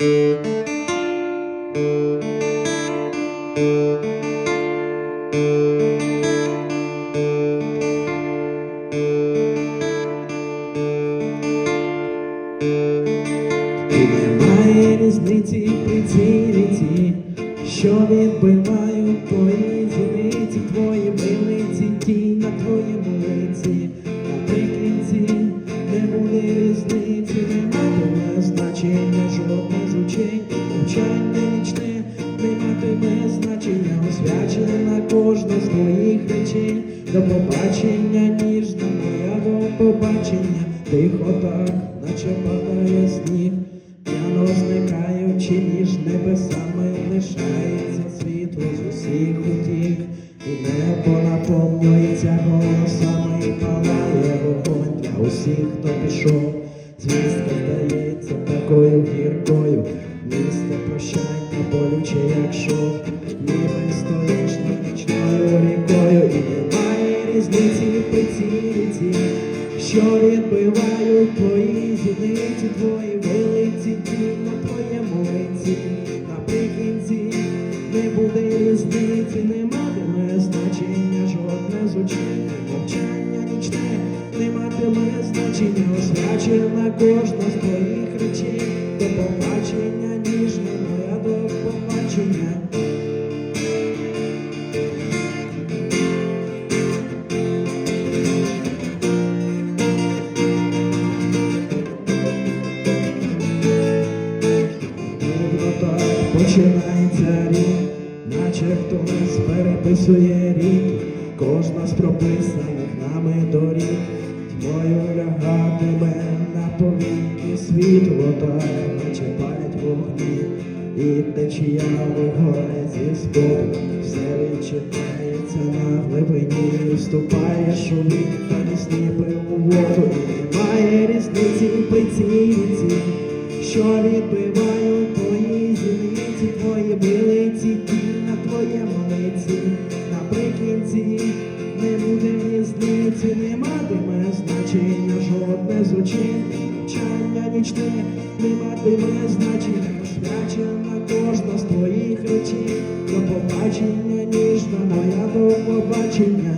Немає різниці при цій що відбивають твої нічне, не матиме значення, освячене на кожне з твоїх речей. До побачення ніжна моя до побачення, тихо так, наче падає сніг. П'яно зникаючи між небесами, лишається світло з усіх утіх, і небо наповнюється голосами, і палає вогонь для усіх, хто пішов. Звістка здається такою гіркою, місце прощання болюче, як шов, ніби стоїш над нічною рікою, і немає різниці при цій що відбивають твої зіниці, твої вилиці, тінь на твоєму лиці. Наприкінці не буде різниці, не матиме значення жодне з учень. Мовчання нічне не матиме значення, освячена кожна з твоїх речей. До побачення ніжна моя до побачення. Починається рік, наче хтось переписує рік, кожна з прописаних нами доріг, тьмою лягатиме на повіки світло так, наче і течія вигоре зі споду, все відчитається на глибині, вступаєш у та не у воду, і немає різниці при цій що відбивають твої зіниці, твої билиці, тінь на твоєму лиці. Наприкінці не буде різниці, не матиме значення жодне з очей. Мовчання нічне не матиме значення, освячена кожна з твоїх речей. До побачення ніжна моя до побачення.